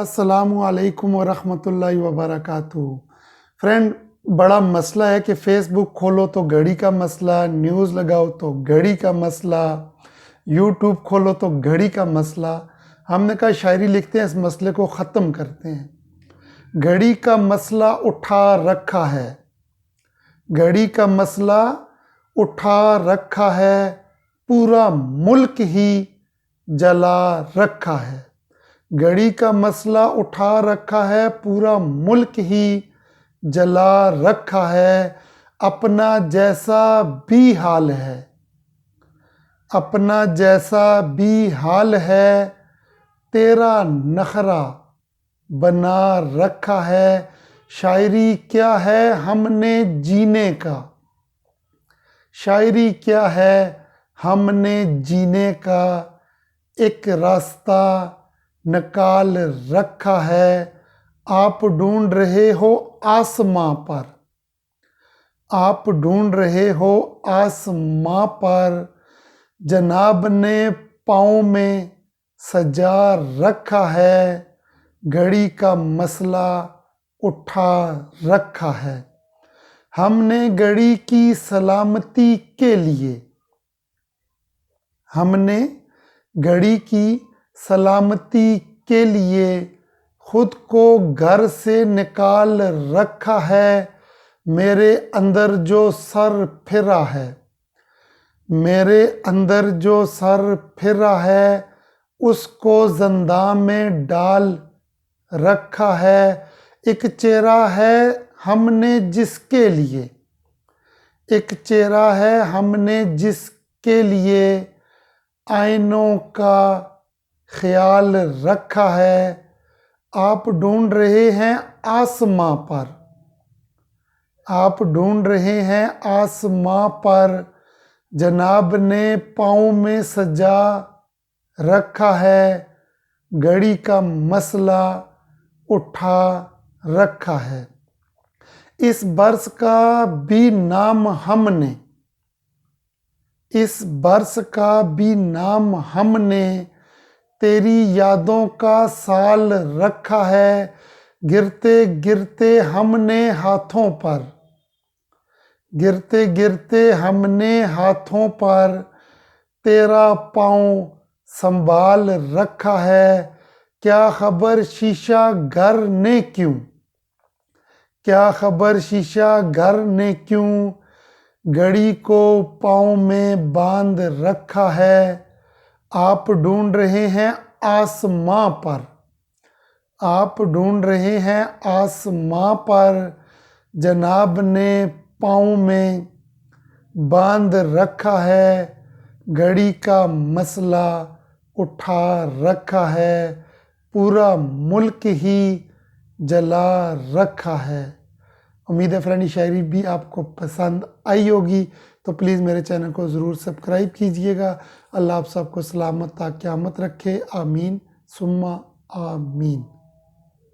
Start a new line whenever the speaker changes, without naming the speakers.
असलकम वरहमतुल्लाहि वबरकातुहू फ्रेंड बड़ा मसला है कि फ़ेसबुक खोलो तो घड़ी का मसला न्यूज़ लगाओ तो घड़ी का मसला यूट्यूब खोलो तो घड़ी का मसला हमने कहा शायरी लिखते हैं इस मसले को ख़त्म करते हैं घड़ी का मसला उठा रखा है घड़ी का मसला उठा रखा है पूरा मुल्क ही जला रखा है घड़ी का मसला उठा रखा है, पूरा मुल्क ही जला रखा है, अपना जैसा भी हाल है। अपना जैसा भी हाल है, तेरा नखरा बना रखा है, शायरी क्या है हमने जीने का? शायरी क्या है हमने जीने का? एक रास्ता निकाल रखा है, आप ढूंढ रहे हो आसमां पर। आप ढूंढ रहे हो आसमां पर, जनाब ने पाँव में सजा रखा है, घड़ी का मसला उठा रखा है। हमने घड़ी की सलामती के लिए, हमने घड़ी की सलामती के लिए खुद को घर से निकाल रखा है। मेरे अंदर जो सर फिरा है, मेरे अंदर जो सर फिरा है, उसको जंदा में डाल रखा है। एक चेहरा है हमने जिसके लिए, एक चेहरा है हमने जिसके लिए। आइनों का ख्याल रखा है। आप ढूंढ रहे हैं आसमां पर। आप ढूंढ रहे हैं आसमां पर। जनाब ने पाँव में सजा रखा है। घड़ी का मसला उठा रखा है। इस बरस का भी नाम हमने। इस बरस का भी नाम हमने। तेरी यादों का साल रखा है, गिरते गिरते हमने हाथों पर। गिरते गिरते हमने हाथों पर, तेरा पाँव संभाल रखा है। क्या खबर शीशा घर ने क्यों? क्या खबर शीशा घर ने क्यों? घड़ी को पाँव में बाँध रखा है आप ढूंढ रहे हैं आसमां पर। आप ढूंढ रहे हैं आसमां पर, जनाब ने पाँव में बाँध रखा है, घड़ी का मसला उठा रखा है, पूरा मुल्क ही जला रखा है। उम्मीद है फ्रेंड शायरी भी आपको पसंद आई होगी तो प्लीज़ मेरे चैनल को ज़रूर सब्सक्राइब कीजिएगा। अल्लाह आप सबको सलामत ताक़्यामत रखे। आमीन, सुम्मा आमीन।